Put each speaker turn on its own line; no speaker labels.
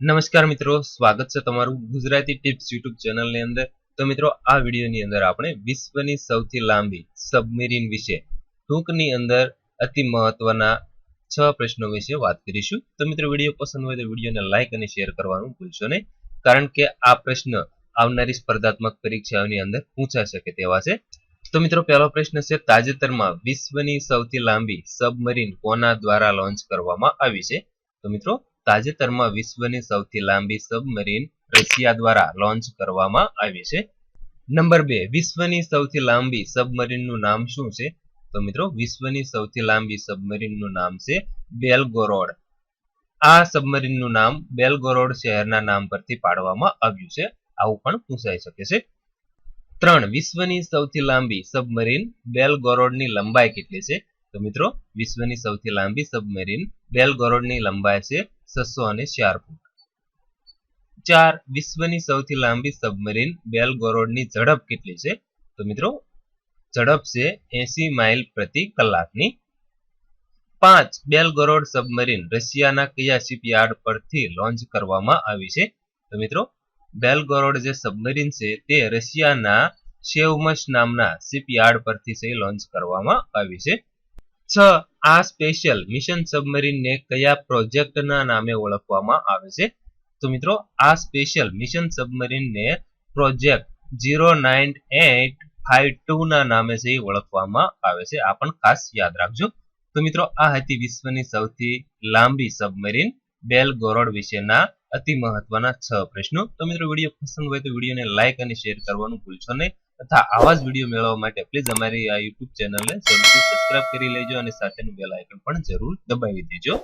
નમસ્કાર મિત્રો, સ્વાગત છે તમારું ગુજરાતી ટિપ્સ યુટ્યુબ ચેનલની અંદર. તો મિત્રો, આ વિડીયોની અંદર આપણે વિશ્વની સૌથી લાંબી સબમરીન વિશે, ટૂંકની અંદર અતિ મહત્વના છ પ્રશ્નો વિશે વાત કરીશું. તો મિત્રો, વીડિયો પસંદ હોય તો વિડીયોને લાઇક અને શેર કરવાનું ભૂલશો નહીં. કારણ કે આ પ્રશ્ન આવનારી સ્પર્ધાત્મક પરીક્ષાઓની અંદર પૂછાઈ શકે તેવા છે. તો મિત્રો, પહેલો પ્રશ્ન છે, તાજેતરમાં વિશ્વની સૌથી લાંબી સબમરીન કોના દ્વારા લોન્ચ કરવામાં આવી છે? તો મિત્રો તાજેતરમાં વિશ્વની સૌથી લાંબી સબમરીન રશિયા દ્વારા લોન્ચ કરવામાં આવી છે. નંબર બે, વિશ્વની સૌથી લાંબી સબમરીનનું નામ શું છે? તો મિત્રો, વિશ્વની સૌથી લાંબી સબમરીનનું નામ છે બેલગોરોડ. આ સબમરીનનું નામ બેલગોરોડ શહેરના નામ પરથી પાડવામાં આવ્યું છે. આવું પણ પૂછાઈ શકે છે. ત્રણ, વિશ્વની સૌથી લાંબી સબમરીન બેલગોરોડની લંબાઈ કેટલી છે? તો મિત્રો, વિશ્વની સૌથી લાંબી સબમરીન બેલગોરોડની લંબાઈ છે છસો અને ચાર ફૂટ. ચાર વિશ્વની સૌથી લાંબી સબમરીન બેલગોરોડની ઝડપ કેટલી છે? તો મિત્રો, ઝડપ છે એસી માઇલ પ્રતિ કલાકની. પાંચ બેલગોરોડ સબમરીન રશિયાના કયા શિપયાર્ડ પરથી લોન્ચ કરવામાં આવી છે? તો મિત્રો બેલગોરોડ જે સબમરીન છે તે રશિયાના શેવમશ નામના શિપયાર્ડ પરથી લોન્ચ કરવામાં આવી છે. છ આ સ્પેશિયલ મિશન સબમરીનને કયા પ્રોજેક્ટના નામે ઓળખવામાં આવે છે? તો મિત્રો, આ special mission સબમરીનને project zero nine eight five two ના નામે છે ઓળખવામાં આવે છે. આ પણ ખાસ યાદ રાખજો. તો મિત્રો, આ હતી વિશ્વની સૌથી લાંબી સબમરીન બેલ ગોરોડ વિશેના અતિ મહત્વના છ પ્રશ્નો. તો મિત્રો, વીડિયો પસંદ હોય તો વિડીયોને લાઇક અને શેર કરવાનું ભૂલશો નહીં. તથા આવા જ વીડિયો મેળવવા માટે પ્લીઝ અમારી આ યુટ્યુબ ચેનલને જરૂરથી સબસ્ક્રાઇબ કરી લેજો અને સાથેનું બેલ આઇકન પણ જરૂર દબાવી દેજો.